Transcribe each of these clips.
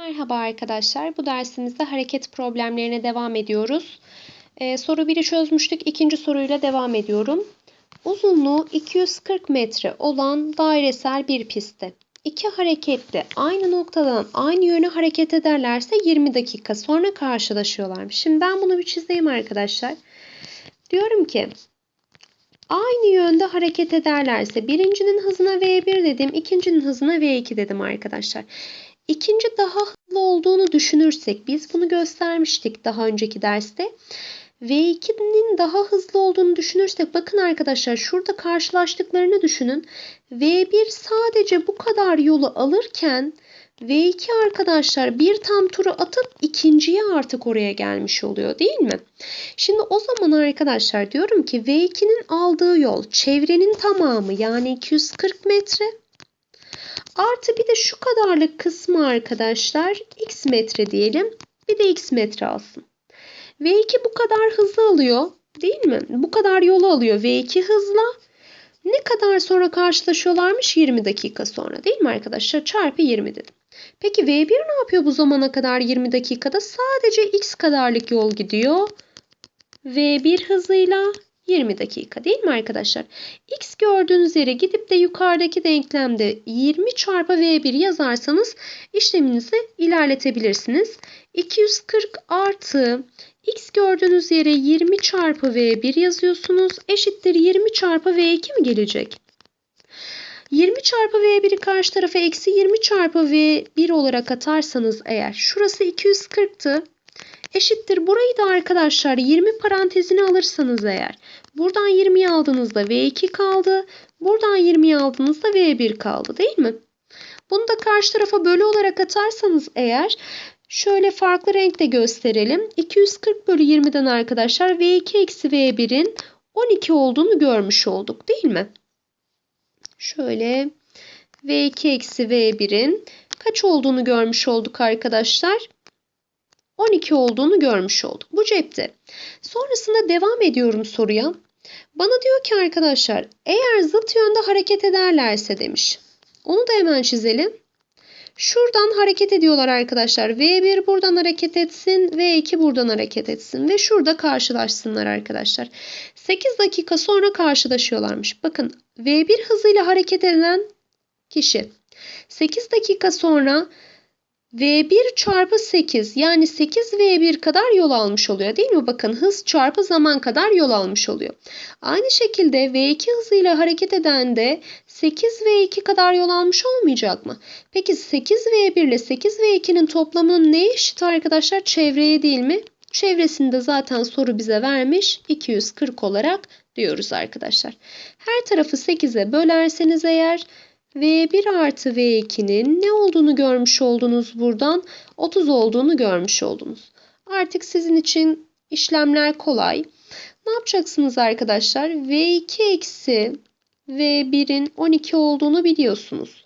Merhaba arkadaşlar. Bu dersimizde hareket problemlerine devam ediyoruz. Ee, soru 1'i çözmüştük. İkinci soruyla devam ediyorum. Uzunluğu 240 metre olan dairesel bir pistte iki hareketli aynı noktadan aynı yöne hareket ederlerse 20 dakika sonra karşılaşıyorlarmış. Şimdi ben bunu bir çizeyim arkadaşlar. Diyorum ki aynı yönde hareket ederlerse birincinin hızına V1 dedim, ikincinin hızına V2 dedim arkadaşlar. İkinci daha hızlı olduğunu düşünürsek biz bunu göstermiştik daha önceki derste. V2'nin daha hızlı olduğunu düşünürsek bakın arkadaşlar şurada karşılaştıklarını düşünün. V1 sadece bu kadar yolu alırken V2 arkadaşlar bir tam turu atıp ikinciye artık oraya gelmiş oluyor değil mi? Şimdi o zaman arkadaşlar diyorum ki V2'nin aldığı yol çevrenin tamamı yani 240 metre. Artı bir de şu kadarlık kısmı arkadaşlar x metre diyelim. Bir de x metre alsın. V2 bu kadar hızlı alıyor değil mi? Bu kadar yolu alıyor V2 hızla. Ne kadar sonra karşılaşıyorlarmış? 20 dakika sonra değil mi arkadaşlar? Çarpı 20 dedim. Peki V1 ne yapıyor bu zamana kadar 20 dakikada? Sadece x kadarlık yol gidiyor. V1 hızıyla 20 dakika değil mi arkadaşlar? X gördüğünüz yere gidip de yukarıdaki denklemde 20 çarpı V1 yazarsanız işleminizi ilerletebilirsiniz. 240 artı X gördüğünüz yere 20 çarpı V1 yazıyorsunuz. Eşittir 20 çarpı V2 mi gelecek? 20 çarpı V1'i karşı tarafa eksi 20 çarpı V1 olarak atarsanız eğer şurası 240'tı. Eşittir burayı da arkadaşlar 20 parantezine alırsanız eğer buradan 20'yi aldığınızda V2 kaldı. Buradan 20'yi aldığınızda V1 kaldı değil mi? Bunu da karşı tarafa bölü olarak atarsanız eğer şöyle farklı renkte gösterelim. 240 bölü 20'den arkadaşlar V2 eksi V1'in 12 olduğunu görmüş olduk değil mi? Şöyle V2 eksi V1'in kaç olduğunu görmüş olduk arkadaşlar? 12 olduğunu görmüş olduk. Bu cepte. Sonrasında devam ediyorum soruya. Bana diyor ki arkadaşlar eğer zıt yönde hareket ederlerse demiş. Onu da hemen çizelim. Şuradan hareket ediyorlar arkadaşlar. V1 buradan hareket etsin. V2 buradan hareket etsin. Ve şurada karşılaşsınlar arkadaşlar. 8 dakika sonra karşılaşıyorlarmış. Bakın V1 hızıyla hareket eden kişi 8 dakika sonra V1 çarpı 8 yani 8 V1 kadar yol almış oluyor değil mi? Bakın hız çarpı zaman kadar yol almış oluyor. Aynı şekilde V2 hızıyla hareket eden de 8 V2 kadar yol almış olmayacak mı? Peki 8 V1 ile 8 V2'nin toplamının ne eşit arkadaşlar? Çevreye değil mi? Çevresinde zaten soru bize vermiş 240 olarak diyoruz arkadaşlar. Her tarafı 8'e bölerseniz eğer V1 artı V2'nin ne olduğunu görmüş oldunuz buradan? 30 olduğunu görmüş oldunuz. Artık sizin için işlemler kolay. Ne yapacaksınız arkadaşlar? V2 eksi V1'in 12 olduğunu biliyorsunuz.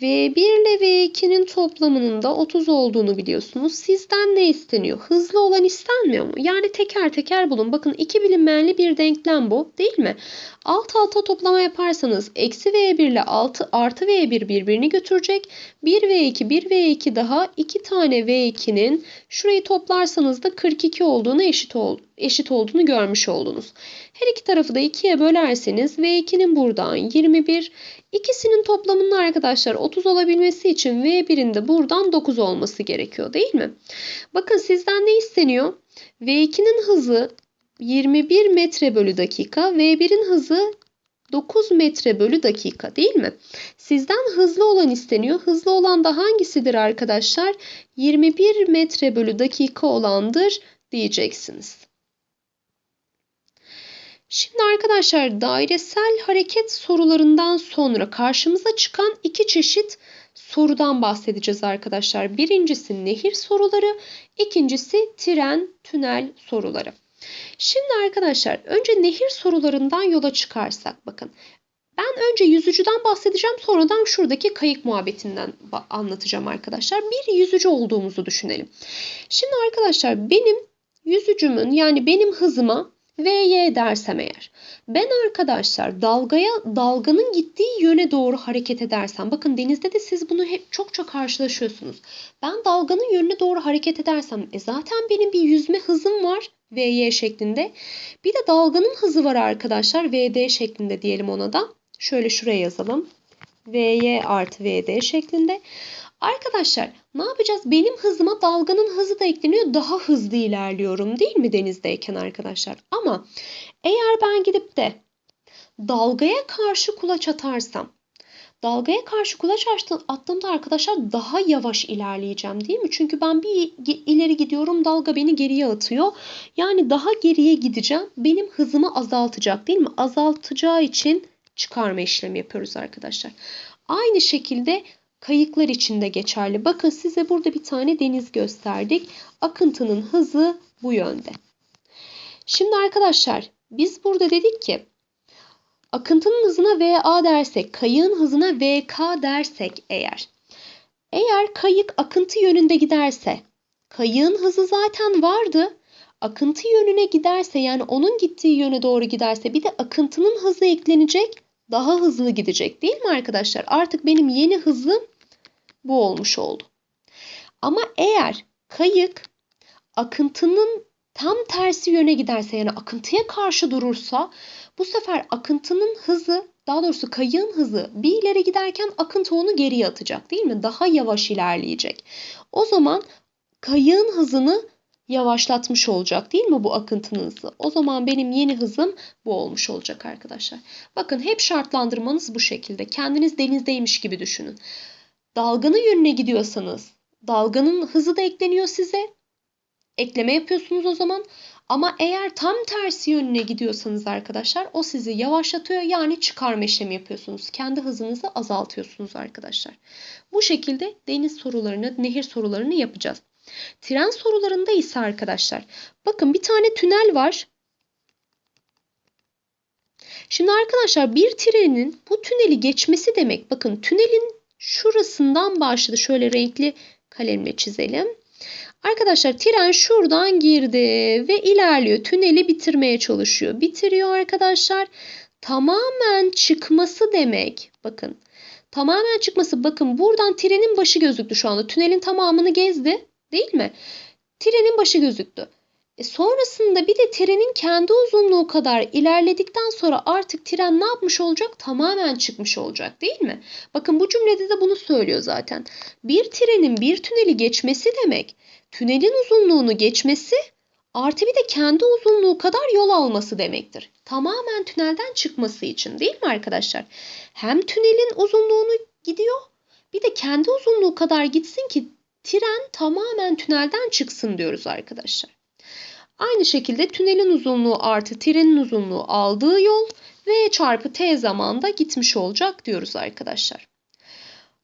V1 ile V2'nin toplamının da 30 olduğunu biliyorsunuz. Sizden ne isteniyor? Hızlı olan istenmiyor mu? Yani teker teker bulun. Bakın iki bilinmeyenli bir denklem bu değil mi? Alt alta toplama yaparsanız eksi V1 ile 6 artı V1 birbirini götürecek. 1 V2 1 V2 daha 2 tane V2'nin şurayı toplarsanız da 42 olduğunu eşit, ol, eşit olduğunu görmüş oldunuz. Her iki tarafı da 2'ye bölerseniz V2'nin buradan 21 İkisinin toplamının arkadaşlar 30 olabilmesi için V1'in de buradan 9 olması gerekiyor değil mi? Bakın sizden ne isteniyor? V2'nin hızı 21 metre bölü dakika, V1'in hızı 9 metre bölü dakika değil mi? Sizden hızlı olan isteniyor. Hızlı olan da hangisidir arkadaşlar? 21 metre bölü dakika olandır diyeceksiniz. Şimdi arkadaşlar dairesel hareket sorularından sonra karşımıza çıkan iki çeşit sorudan bahsedeceğiz arkadaşlar. Birincisi nehir soruları, ikincisi tren, tünel soruları. Şimdi arkadaşlar önce nehir sorularından yola çıkarsak bakın. Ben önce yüzücüden bahsedeceğim sonradan şuradaki kayık muhabbetinden anlatacağım arkadaşlar. Bir yüzücü olduğumuzu düşünelim. Şimdi arkadaşlar benim yüzücümün yani benim hızıma VY dersem eğer. Ben arkadaşlar dalgaya dalganın gittiği yöne doğru hareket edersem bakın denizde de siz bunu hep çok çok karşılaşıyorsunuz. Ben dalganın yönüne doğru hareket edersem e zaten benim bir yüzme hızım var VY şeklinde. Bir de dalganın hızı var arkadaşlar VD şeklinde diyelim ona da. Şöyle şuraya yazalım. VY artı VD şeklinde. Arkadaşlar ne yapacağız? Benim hızıma dalganın hızı da ekleniyor. Daha hızlı ilerliyorum değil mi denizdeyken arkadaşlar? Ama eğer ben gidip de dalgaya karşı kulaç atarsam dalgaya karşı kulaç attığımda arkadaşlar daha yavaş ilerleyeceğim değil mi? Çünkü ben bir ileri gidiyorum dalga beni geriye atıyor. Yani daha geriye gideceğim. Benim hızımı azaltacak değil mi? Azaltacağı için çıkarma işlemi yapıyoruz arkadaşlar. Aynı şekilde kayıklar için de geçerli. Bakın size burada bir tane deniz gösterdik. Akıntının hızı bu yönde. Şimdi arkadaşlar biz burada dedik ki akıntının hızına VA dersek, kayığın hızına VK dersek eğer. Eğer kayık akıntı yönünde giderse, kayığın hızı zaten vardı. Akıntı yönüne giderse yani onun gittiği yöne doğru giderse bir de akıntının hızı eklenecek. Daha hızlı gidecek değil mi arkadaşlar? Artık benim yeni hızım bu olmuş oldu. Ama eğer kayık akıntının tam tersi yöne giderse yani akıntıya karşı durursa bu sefer akıntının hızı daha doğrusu kayığın hızı bir ileri giderken akıntı onu geriye atacak değil mi? Daha yavaş ilerleyecek. O zaman kayığın hızını yavaşlatmış olacak değil mi bu akıntının hızı? O zaman benim yeni hızım bu olmuş olacak arkadaşlar. Bakın hep şartlandırmanız bu şekilde. Kendiniz denizdeymiş gibi düşünün. Dalganın yönüne gidiyorsanız dalganın hızı da ekleniyor size. Ekleme yapıyorsunuz o zaman. Ama eğer tam tersi yönüne gidiyorsanız arkadaşlar o sizi yavaşlatıyor. Yani çıkarma işlemi yapıyorsunuz. Kendi hızınızı azaltıyorsunuz arkadaşlar. Bu şekilde deniz sorularını, nehir sorularını yapacağız. Tren sorularında ise arkadaşlar bakın bir tane tünel var. Şimdi arkadaşlar bir trenin bu tüneli geçmesi demek bakın tünelin şurasından başladı. Şöyle renkli kalemle çizelim. Arkadaşlar tren şuradan girdi ve ilerliyor. Tüneli bitirmeye çalışıyor. Bitiriyor arkadaşlar. Tamamen çıkması demek. Bakın. Tamamen çıkması. Bakın buradan trenin başı gözüktü şu anda. Tünelin tamamını gezdi. Değil mi? Trenin başı gözüktü. E sonrasında bir de trenin kendi uzunluğu kadar ilerledikten sonra artık tren ne yapmış olacak? Tamamen çıkmış olacak değil mi? Bakın bu cümlede de bunu söylüyor zaten. Bir trenin bir tüneli geçmesi demek tünelin uzunluğunu geçmesi artı bir de kendi uzunluğu kadar yol alması demektir. Tamamen tünelden çıkması için değil mi arkadaşlar? Hem tünelin uzunluğunu gidiyor bir de kendi uzunluğu kadar gitsin ki tren tamamen tünelden çıksın diyoruz arkadaşlar. Aynı şekilde tünelin uzunluğu artı trenin uzunluğu aldığı yol v çarpı t zamanda gitmiş olacak diyoruz arkadaşlar.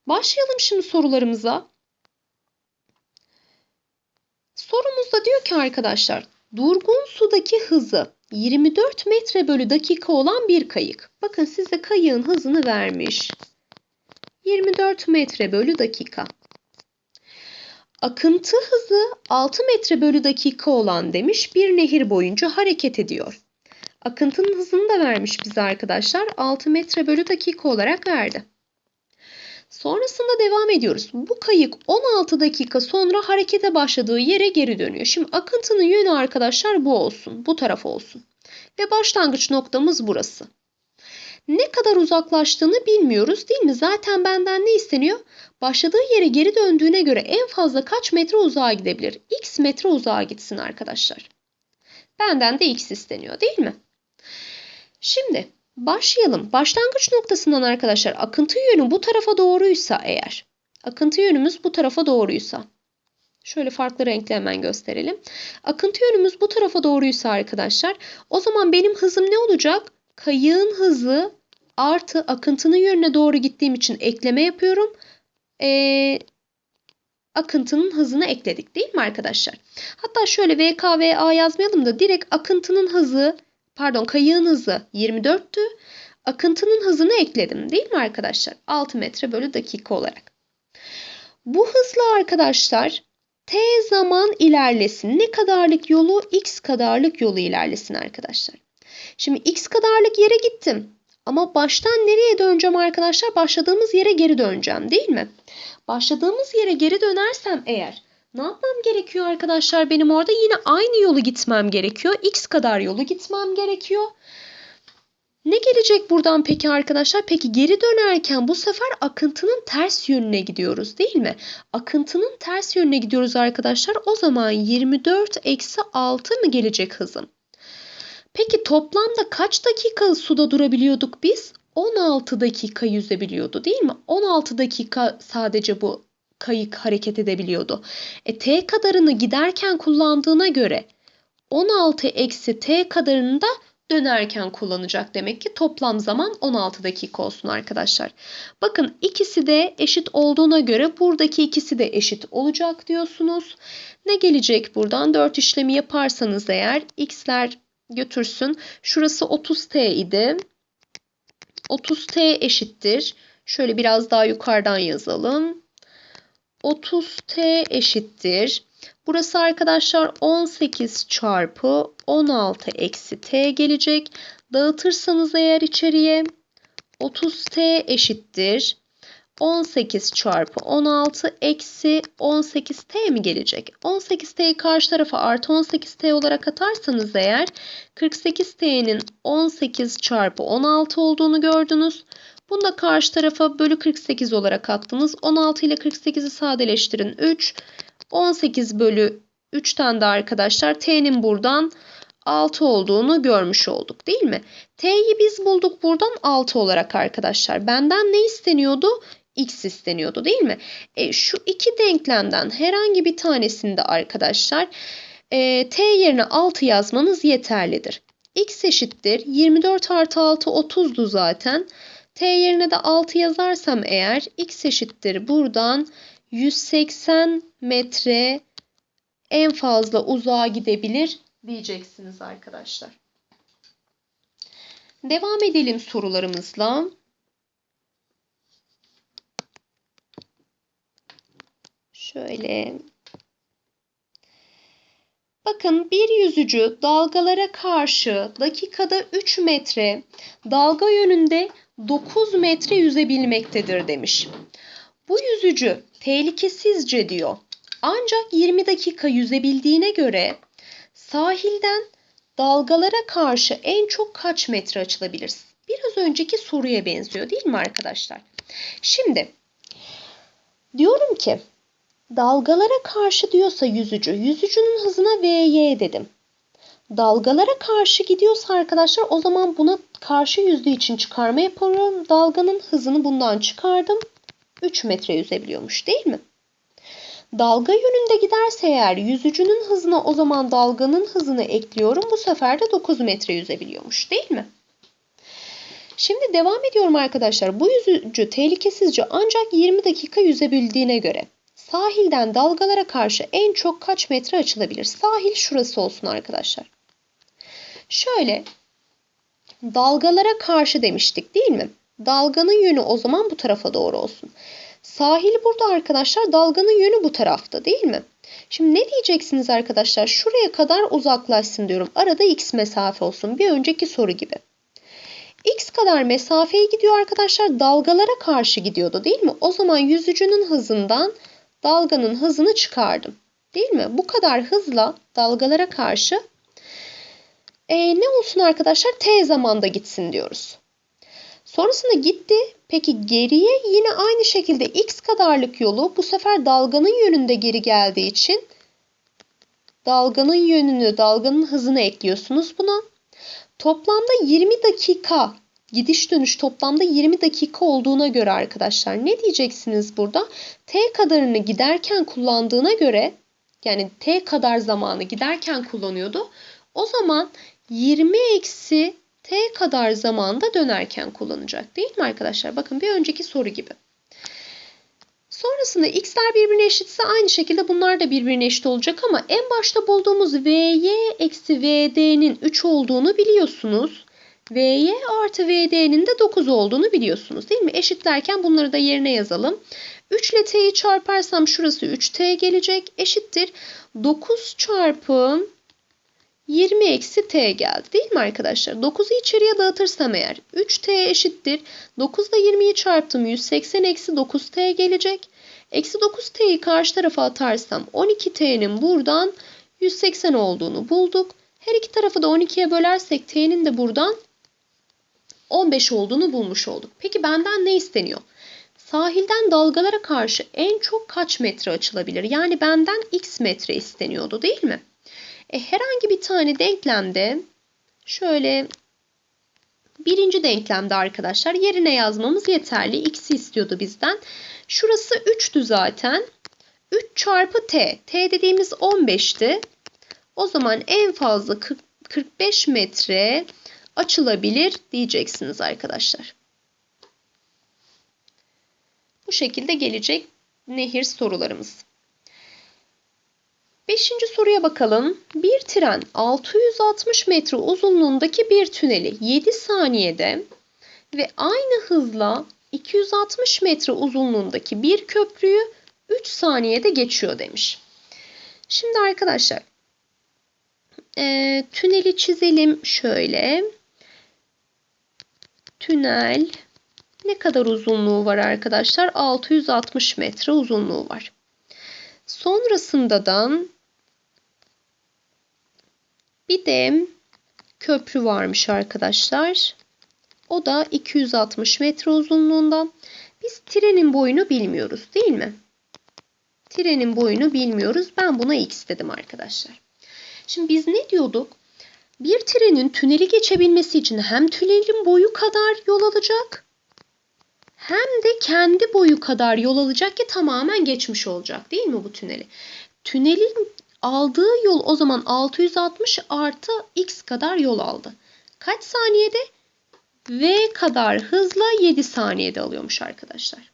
Başlayalım şimdi sorularımıza. Sorumuzda diyor ki arkadaşlar durgun sudaki hızı 24 metre bölü dakika olan bir kayık. Bakın size kayığın hızını vermiş. 24 metre bölü dakika. Akıntı hızı 6 metre bölü dakika olan demiş bir nehir boyunca hareket ediyor. Akıntının hızını da vermiş bize arkadaşlar. 6 metre bölü dakika olarak verdi. Sonrasında devam ediyoruz. Bu kayık 16 dakika sonra harekete başladığı yere geri dönüyor. Şimdi akıntının yönü arkadaşlar bu olsun. Bu taraf olsun. Ve başlangıç noktamız burası. Ne kadar uzaklaştığını bilmiyoruz değil mi? Zaten benden ne isteniyor? Başladığı yere geri döndüğüne göre en fazla kaç metre uzağa gidebilir? X metre uzağa gitsin arkadaşlar. Benden de X isteniyor değil mi? Şimdi başlayalım. Başlangıç noktasından arkadaşlar akıntı yönü bu tarafa doğruysa eğer. Akıntı yönümüz bu tarafa doğruysa. Şöyle farklı renkle hemen gösterelim. Akıntı yönümüz bu tarafa doğruysa arkadaşlar o zaman benim hızım ne olacak? Kayığın hızı artı akıntının yönüne doğru gittiğim için ekleme yapıyorum. Ee, akıntının hızını ekledik değil mi arkadaşlar? Hatta şöyle VKVA yazmayalım da direkt akıntının hızı pardon kayığın hızı 24'tü. Akıntının hızını ekledim değil mi arkadaşlar? 6 metre bölü dakika olarak. Bu hızla arkadaşlar T zaman ilerlesin. Ne kadarlık yolu? X kadarlık yolu ilerlesin arkadaşlar. Şimdi X kadarlık yere gittim. Ama baştan nereye döneceğim arkadaşlar? Başladığımız yere geri döneceğim değil mi? Başladığımız yere geri dönersem eğer ne yapmam gerekiyor arkadaşlar? Benim orada yine aynı yolu gitmem gerekiyor. X kadar yolu gitmem gerekiyor. Ne gelecek buradan peki arkadaşlar? Peki geri dönerken bu sefer akıntının ters yönüne gidiyoruz değil mi? Akıntının ters yönüne gidiyoruz arkadaşlar. O zaman 24 eksi 6 mı gelecek hızım? Peki toplamda kaç dakika suda durabiliyorduk biz? 16 dakika yüzebiliyordu değil mi? 16 dakika sadece bu kayık hareket edebiliyordu. E t kadarını giderken kullandığına göre 16 eksi t kadarını da dönerken kullanacak demek ki toplam zaman 16 dakika olsun arkadaşlar. Bakın ikisi de eşit olduğuna göre buradaki ikisi de eşit olacak diyorsunuz. Ne gelecek buradan? 4 işlemi yaparsanız eğer x'ler götürsün. Şurası 30t idi. 30t eşittir. Şöyle biraz daha yukarıdan yazalım. 30t eşittir. Burası arkadaşlar 18 çarpı 16 eksi t gelecek. Dağıtırsanız eğer içeriye 30t eşittir. 18 çarpı 16 eksi 18t mi gelecek? 18t'yi karşı tarafa artı 18t olarak atarsanız eğer 48t'nin 18 çarpı 16 olduğunu gördünüz. Bunu da karşı tarafa bölü 48 olarak attınız. 16 ile 48'i sadeleştirin 3. 18 bölü 3'ten de arkadaşlar t'nin buradan 6 olduğunu görmüş olduk değil mi? T'yi biz bulduk buradan 6 olarak arkadaşlar. Benden ne isteniyordu? X isteniyordu değil mi? E, şu iki denklemden herhangi bir tanesinde arkadaşlar e, T yerine 6 yazmanız yeterlidir. X eşittir 24 artı 6 30'du zaten. T yerine de 6 yazarsam eğer X eşittir buradan 180 metre en fazla uzağa gidebilir diyeceksiniz arkadaşlar. Devam edelim sorularımızla. Şöyle. Bakın bir yüzücü dalgalara karşı dakikada 3 metre dalga yönünde 9 metre yüzebilmektedir demiş. Bu yüzücü tehlikesizce diyor. Ancak 20 dakika yüzebildiğine göre sahilden dalgalara karşı en çok kaç metre açılabilir? Biraz önceki soruya benziyor değil mi arkadaşlar? Şimdi diyorum ki dalgalara karşı diyorsa yüzücü, yüzücünün hızına Vy dedim. Dalgalara karşı gidiyorsa arkadaşlar o zaman buna karşı yüzdüğü için çıkarma yapıyorum. Dalganın hızını bundan çıkardım. 3 metre yüzebiliyormuş değil mi? Dalga yönünde giderse eğer yüzücünün hızına o zaman dalganın hızını ekliyorum. Bu sefer de 9 metre yüzebiliyormuş değil mi? Şimdi devam ediyorum arkadaşlar. Bu yüzücü tehlikesizce ancak 20 dakika yüzebildiğine göre sahilden dalgalara karşı en çok kaç metre açılabilir? Sahil şurası olsun arkadaşlar. Şöyle dalgalara karşı demiştik değil mi? Dalganın yönü o zaman bu tarafa doğru olsun. Sahil burada arkadaşlar dalganın yönü bu tarafta değil mi? Şimdi ne diyeceksiniz arkadaşlar? Şuraya kadar uzaklaşsın diyorum. Arada x mesafe olsun. Bir önceki soru gibi. x kadar mesafeye gidiyor arkadaşlar. Dalgalara karşı gidiyordu değil mi? O zaman yüzücünün hızından dalganın hızını çıkardım. Değil mi? Bu kadar hızla dalgalara karşı e, ne olsun arkadaşlar? T zamanda gitsin diyoruz. Sonrasında gitti. Peki geriye yine aynı şekilde x kadarlık yolu bu sefer dalganın yönünde geri geldiği için dalganın yönünü, dalganın hızını ekliyorsunuz buna. Toplamda 20 dakika gidiş dönüş toplamda 20 dakika olduğuna göre arkadaşlar ne diyeceksiniz burada? T kadarını giderken kullandığına göre yani T kadar zamanı giderken kullanıyordu. O zaman 20 eksi T kadar zamanda dönerken kullanacak değil mi arkadaşlar? Bakın bir önceki soru gibi. Sonrasında x'ler birbirine eşitse aynı şekilde bunlar da birbirine eşit olacak ama en başta bulduğumuz vy eksi vd'nin 3 olduğunu biliyorsunuz. Vy artı vd'nin de 9 olduğunu biliyorsunuz değil mi? Eşitlerken bunları da yerine yazalım. 3 ile t'yi çarparsam şurası 3t gelecek. Eşittir 9 çarpı 20 eksi t geldi değil mi arkadaşlar? 9'u içeriye dağıtırsam eğer 3t eşittir. 9 ile 20'yi çarptım 180 eksi 9t gelecek. Eksi 9t'yi karşı tarafa atarsam 12t'nin buradan 180 olduğunu bulduk. Her iki tarafı da 12'ye bölersek t'nin de buradan 15 olduğunu bulmuş olduk. Peki benden ne isteniyor? Sahilden dalgalara karşı en çok kaç metre açılabilir? Yani benden x metre isteniyordu değil mi? E, herhangi bir tane denklemde şöyle birinci denklemde arkadaşlar yerine yazmamız yeterli. X'i istiyordu bizden. Şurası 3'tü zaten. 3 çarpı t. T dediğimiz 15'ti. O zaman en fazla 40, 45 metre açılabilir diyeceksiniz arkadaşlar. Bu şekilde gelecek nehir sorularımız. Beşinci soruya bakalım. Bir tren 660 metre uzunluğundaki bir tüneli 7 saniyede ve aynı hızla 260 metre uzunluğundaki bir köprüyü 3 saniyede geçiyor demiş. Şimdi arkadaşlar e, tüneli çizelim şöyle. Tünel ne kadar uzunluğu var arkadaşlar? 660 metre uzunluğu var. Sonrasında da bir de köprü varmış arkadaşlar. O da 260 metre uzunluğunda. Biz trenin boyunu bilmiyoruz değil mi? Trenin boyunu bilmiyoruz. Ben buna x dedim arkadaşlar. Şimdi biz ne diyorduk? Bir trenin tüneli geçebilmesi için hem tünelin boyu kadar yol alacak hem de kendi boyu kadar yol alacak ki tamamen geçmiş olacak değil mi bu tüneli? Tünelin aldığı yol o zaman 660 artı x kadar yol aldı. Kaç saniyede? V kadar hızla 7 saniyede alıyormuş arkadaşlar.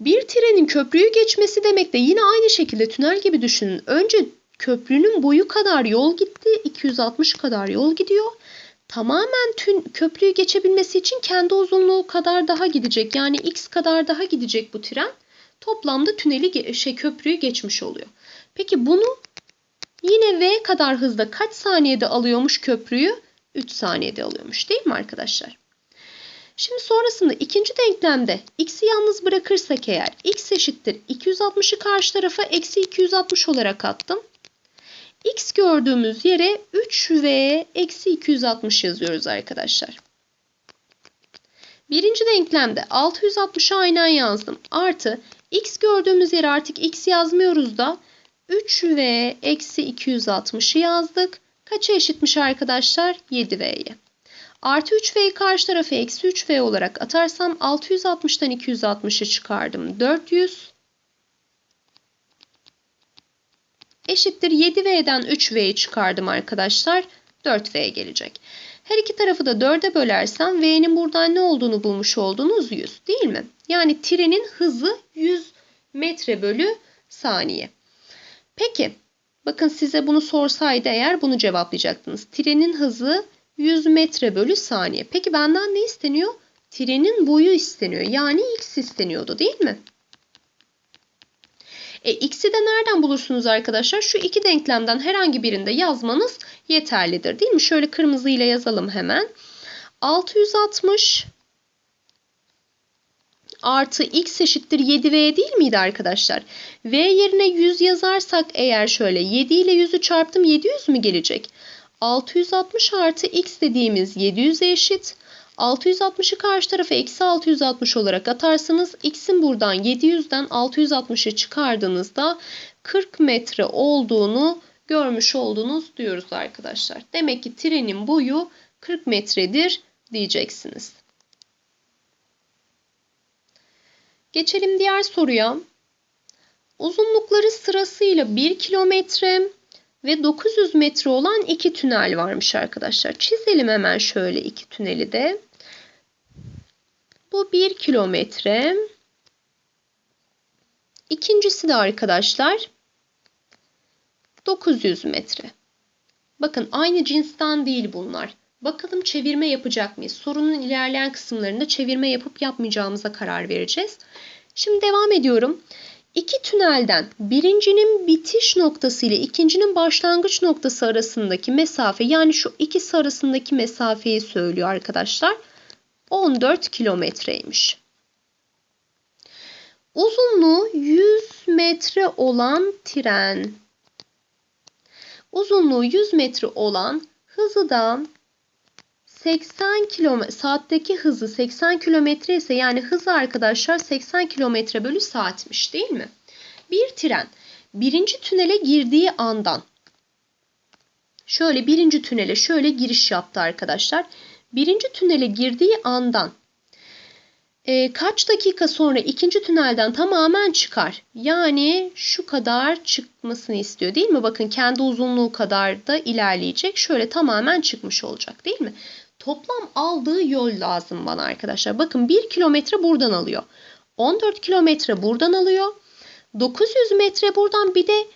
Bir trenin köprüyü geçmesi demek de yine aynı şekilde tünel gibi düşünün. Önce köprünün boyu kadar yol gitti. 260 kadar yol gidiyor. Tamamen tün, köprüyü geçebilmesi için kendi uzunluğu kadar daha gidecek. Yani x kadar daha gidecek bu tren. Toplamda tüneli şey köprüyü geçmiş oluyor. Peki bunu yine v kadar hızda kaç saniyede alıyormuş köprüyü? 3 saniyede alıyormuş değil mi arkadaşlar? Şimdi sonrasında ikinci denklemde x'i yalnız bırakırsak eğer x eşittir 260'ı karşı tarafa eksi 260 olarak attım. X gördüğümüz yere 3v eksi 260 yazıyoruz arkadaşlar. Birinci denklemde 660'ı aynen yazdım. Artı x gördüğümüz yere artık x yazmıyoruz da 3v eksi 260'ı yazdık. Kaça eşitmiş arkadaşlar? 7v'ye. Artı 3v'yi karşı tarafa eksi 3v olarak atarsam 660'tan 260'ı çıkardım. 400 eşittir 7v'den 3v'yi çıkardım arkadaşlar. 4v gelecek. Her iki tarafı da 4'e bölersem v'nin buradan ne olduğunu bulmuş oldunuz 100 değil mi? Yani trenin hızı 100 metre bölü saniye. Peki bakın size bunu sorsaydı eğer bunu cevaplayacaktınız. Trenin hızı 100 metre bölü saniye. Peki benden ne isteniyor? Trenin boyu isteniyor. Yani x isteniyordu değil mi? E, x'i de nereden bulursunuz arkadaşlar? Şu iki denklemden herhangi birinde yazmanız yeterlidir değil mi? Şöyle kırmızı ile yazalım hemen. 660 artı x eşittir 7v değil miydi arkadaşlar? v yerine 100 yazarsak eğer şöyle 7 ile 100'ü çarptım 700 mü gelecek? 660 artı x dediğimiz 700'e eşit. 660'ı karşı tarafa eksi 660 olarak atarsanız x'in buradan 700'den 660'ı çıkardığınızda 40 metre olduğunu görmüş oldunuz diyoruz arkadaşlar. Demek ki trenin boyu 40 metredir diyeceksiniz. Geçelim diğer soruya. Uzunlukları sırasıyla 1 kilometre ve 900 metre olan iki tünel varmış arkadaşlar. Çizelim hemen şöyle iki tüneli de. Bu 1 kilometre. İkincisi de arkadaşlar 900 metre. Bakın aynı cinsten değil bunlar. Bakalım çevirme yapacak mıyız? Sorunun ilerleyen kısımlarında çevirme yapıp yapmayacağımıza karar vereceğiz. Şimdi devam ediyorum. İki tünelden birincinin bitiş noktası ile ikincinin başlangıç noktası arasındaki mesafe yani şu ikisi arasındaki mesafeyi söylüyor arkadaşlar. 14 kilometreymiş. Uzunluğu 100 metre olan tren. Uzunluğu 100 metre olan hızı da 80 km saatteki hızı 80 kilometre ise yani hızı arkadaşlar 80 kilometre bölü saatmiş değil mi? Bir tren birinci tünele girdiği andan şöyle birinci tünele şöyle giriş yaptı arkadaşlar. Birinci tünele girdiği andan e, kaç dakika sonra ikinci tünelden tamamen çıkar. Yani şu kadar çıkmasını istiyor değil mi? Bakın kendi uzunluğu kadar da ilerleyecek. Şöyle tamamen çıkmış olacak değil mi? Toplam aldığı yol lazım bana arkadaşlar. Bakın 1 kilometre buradan alıyor. 14 kilometre buradan alıyor. 900 metre buradan bir de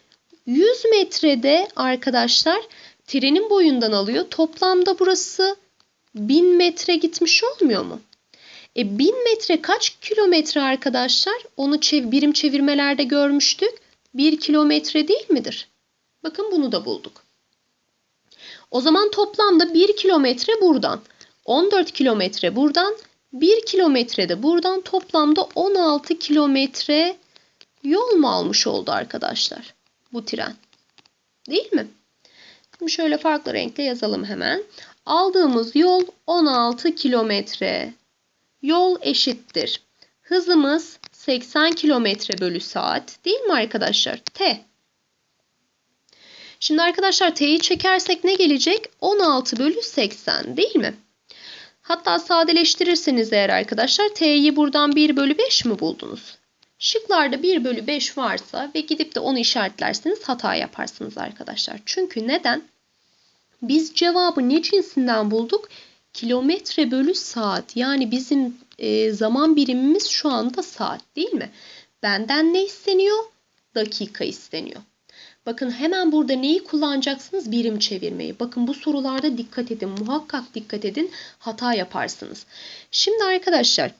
100 metrede arkadaşlar trenin boyundan alıyor. Toplamda burası 1000 metre gitmiş olmuyor mu? E 1000 metre kaç kilometre arkadaşlar? Onu çev birim çevirmelerde görmüştük. 1 kilometre değil midir? Bakın bunu da bulduk. O zaman toplamda 1 kilometre buradan, 14 kilometre buradan, 1 kilometre de buradan toplamda 16 kilometre yol mu almış oldu arkadaşlar bu tren? Değil mi? Şimdi şöyle farklı renkle yazalım hemen. Aldığımız yol 16 kilometre. Yol eşittir. Hızımız 80 kilometre bölü saat değil mi arkadaşlar? T. Şimdi arkadaşlar T'yi çekersek ne gelecek? 16 bölü 80 değil mi? Hatta sadeleştirirseniz eğer arkadaşlar T'yi buradan 1 bölü 5 mi buldunuz? Şıklarda 1 bölü 5 varsa ve gidip de onu işaretlerseniz hata yaparsınız arkadaşlar. Çünkü neden? Biz cevabı ne cinsinden bulduk? Kilometre bölü saat. Yani bizim e, zaman birimimiz şu anda saat değil mi? Benden ne isteniyor? Dakika isteniyor. Bakın hemen burada neyi kullanacaksınız? Birim çevirmeyi. Bakın bu sorularda dikkat edin. Muhakkak dikkat edin. Hata yaparsınız. Şimdi arkadaşlar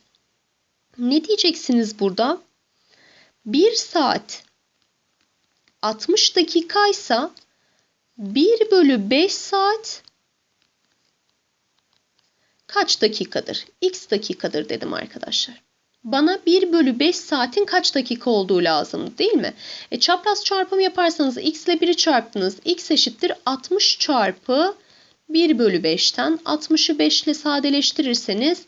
ne diyeceksiniz burada? 1 saat 60 dakikaysa 1 bölü 5 saat kaç dakikadır? X dakikadır dedim arkadaşlar. Bana 1 bölü 5 saatin kaç dakika olduğu lazım değil mi? E, çapraz çarpım yaparsanız x ile 1'i çarptınız. x eşittir 60 çarpı 1 bölü 5'ten 60'ı 5 ile sadeleştirirseniz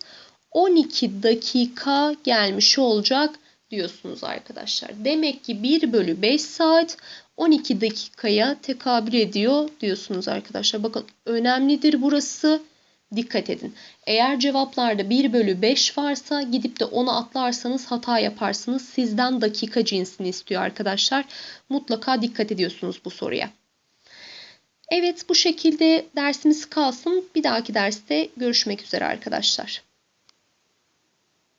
12 dakika gelmiş olacak diyorsunuz arkadaşlar. Demek ki 1 bölü 5 saat 12 dakikaya tekabül ediyor diyorsunuz arkadaşlar. Bakın önemlidir burası. Dikkat edin. Eğer cevaplarda 1 bölü 5 varsa gidip de onu atlarsanız hata yaparsınız. Sizden dakika cinsini istiyor arkadaşlar. Mutlaka dikkat ediyorsunuz bu soruya. Evet bu şekilde dersimiz kalsın. Bir dahaki derste görüşmek üzere arkadaşlar.